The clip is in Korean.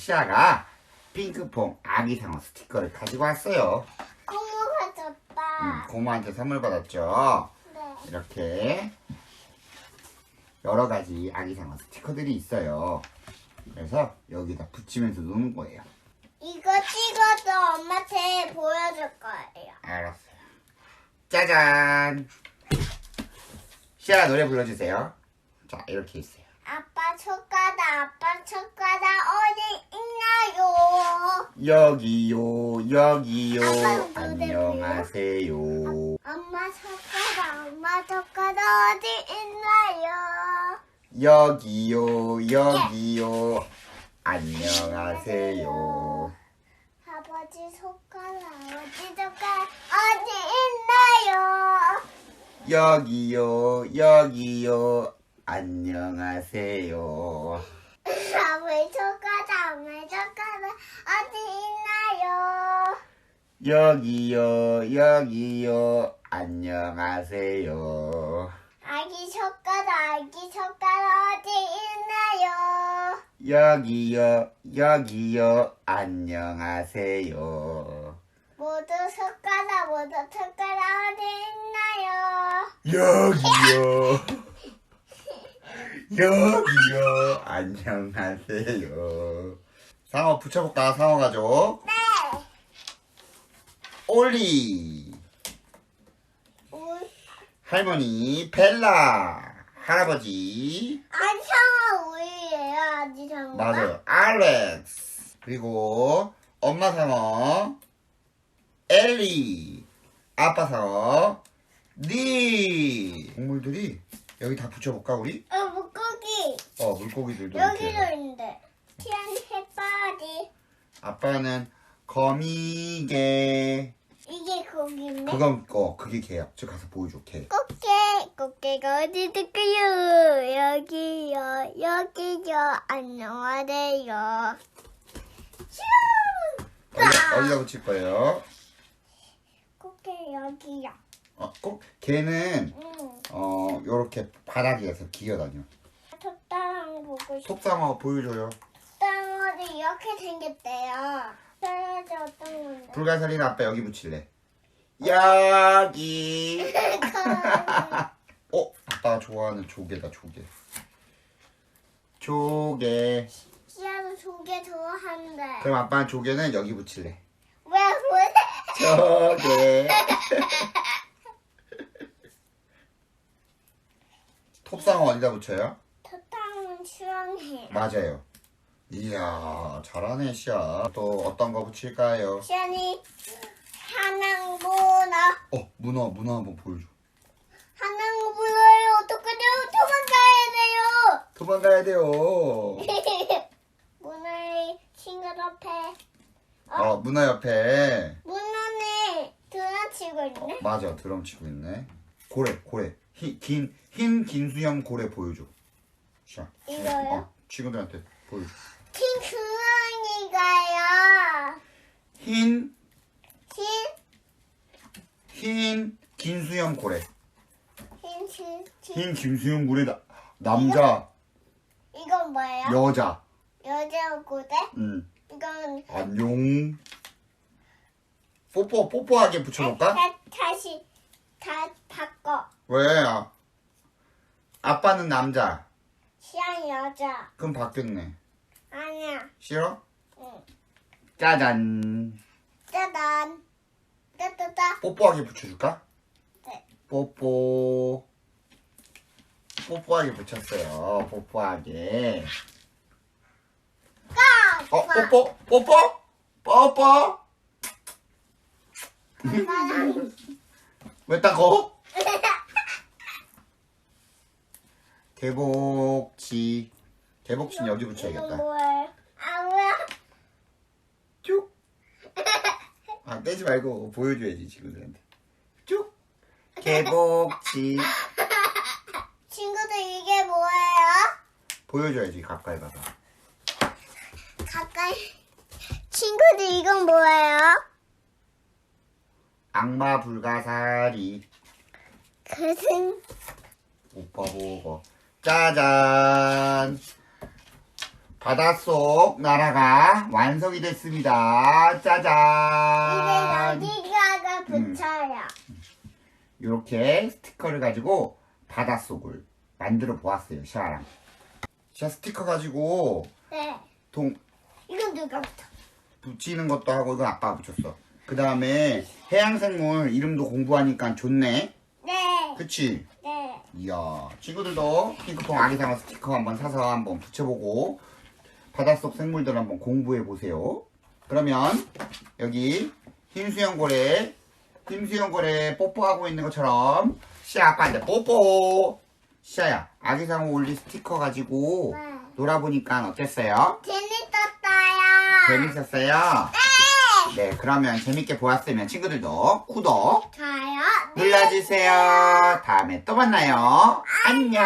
시아가 핑크퐁 아기상어 스티커를 가지고 왔어요. 고무 가 졌다. 음, 고모한테 선물 받았죠. 네. 이렇게 여러 가지 아기상어 스티커들이 있어요. 그래서 여기다 붙이면서 노는 거예요. 이거 찍어서 엄마한테 보여줄 거예요. 알았어요. 짜잔! 시아가 노래 불러주세요. 자, 이렇게 있어요. 손가락, 아빠 손가락 어디 있나요? 여기요, 여기요, 안녕하세요. 엄마 손가락, 엄마 손가락 어디 있나요? 여기요, 여기요, 안녕하세요. 아버지 손가락, 아버지 손가락 어디 있나요? 여기요, 여기요, 안녕하세요. 아버지 손가락, 엄마 손가락 어디 있나요? 여기요, 여기요, 안녕하세요. 아기 손가락, 아기 손가락 어디 있나요? 여기요, 여기요, 안녕하세요. 모두 손가락, 모두 손가락 어디 있나요? 여기요. 여기요. 안녕하세요. 상어 붙여볼까? 상어 가족. 네. 올리. 우- 할머니 벨라. 할아버지. 안 상어 우유예요, 아기 상어. 맞아요. 알렉스. 그리고 엄마 상어 엘리. 아빠 상어 니. 동물들이 여기 다 붙여볼까 우리? 어, 물고기. 어 물고기들도 여기도 이렇게. 있는데. 티안 해바디. 아빠는 거미개. 이게 고기인데. 그건 어 그게 개야. 저 가서 보여줘 개. 꽃게. 꽃게가 어디 있을까요? 여기요. 여기요. 안녕하세요. 슈! 어디, 어디다 붙일 거예요? 꽃게 여기요. 어, 꼭 개는 응. 어 요렇게 바닥에서 기어다녀. 보고 싶어. 속상어 보여줘요. 톱다랑이 이렇게 생겼대요. 떨어져 어떤 건데? 불가사리는 아빠 여기 붙일래. 여기. 어 아빠가 좋아하는 조개다 조개. 조개. 시아도 조개 좋아하는데. 그럼 아빠는 조개는 여기 붙일래. 왜, 왜? 조개. 톱상어 어디다 붙여요? 수영해. 맞아요. 이야 잘하네 시야. 또 어떤 거 붙일까요? 시안이 한양보나 어 문어 문어 한번 보여줘. 한양보나요 어떡하죠? 도망가야 도망가야 돼요. 돼요. 문어의 친구 옆에 어 문어 옆에 문어는 드나치고 있네. 맞아 드럼 치고 있네. 고래 고래 흰 긴 흰 긴 수염 고래 보여줘. 자 이거요? 어, 친구들한테 보여줘. 흰 흰, 흰 긴 수염 고래. 흰, 흰, 흰. 흰 긴수염 고래 나, 남자 이건 뭐예요? 여자. 여자 고대? 음 이건 안녕. 뽀뽀 뽀뽀하게 붙여놓을까? 다, 다시 다 바꿔. 왜? 아, 아빠는 남자. 시안 여자. 그럼 바뀌었네. 아니야. 싫어? 응. 짜잔. 짜잔. 따따따. 뽀뽀하게 붙여줄까? 네. 뽀뽀. 뽀뽀하게 붙였어요. 뽀뽀하게. 까! 어, 뽀뽀? 뽀뽀? 뽀뽀? 짜잔. 왜 따고? 개복치. 개복치는 여기 붙여야겠다. 뭐예요? 아, 뭐야? 쭉. 아, 떼지 말고 보여줘야지, 친구들한테. 쭉. 개복치. 친구들 이게 뭐예요? 보여줘야지, 가까이 가서. 가까이. 친구들 이건 뭐예요? 악마 불가사리. 그슨 오빠 보고. 짜잔. 바닷속 나라가 완성이 됐습니다. 짜잔! 이제 여기다가 음. 붙여요. 이렇게 스티커를 가지고 바닷속을 만들어 보았어요, 샤랑. 샤 스티커 가지고 네. 동, 이건 누가 붙여? 붙이는 것도 하고 이건 아빠가 붙였어. 그 다음에 해양생물 이름도 공부하니까 좋네. 네. 그치? 네. 이야, 친구들도 핑크퐁 아기상어 스티커 한번 사서 한번 붙여보고 바닷속 생물들 한번 공부해 보세요. 그러면 여기 흰 수염고래, 흰 수염고래 뽀뽀하고 있는 것처럼 시아 아빠한테 뽀뽀. 시아야, 아기상어 올리 스티커 가지고 네. 놀아보니까 어땠어요? 재밌었어요. 재밌었어요? 네. 네, 그러면 재밌게 보았으면 친구들도 구독 좋아요. 눌러주세요. 다음에 또 만나요. 안녕.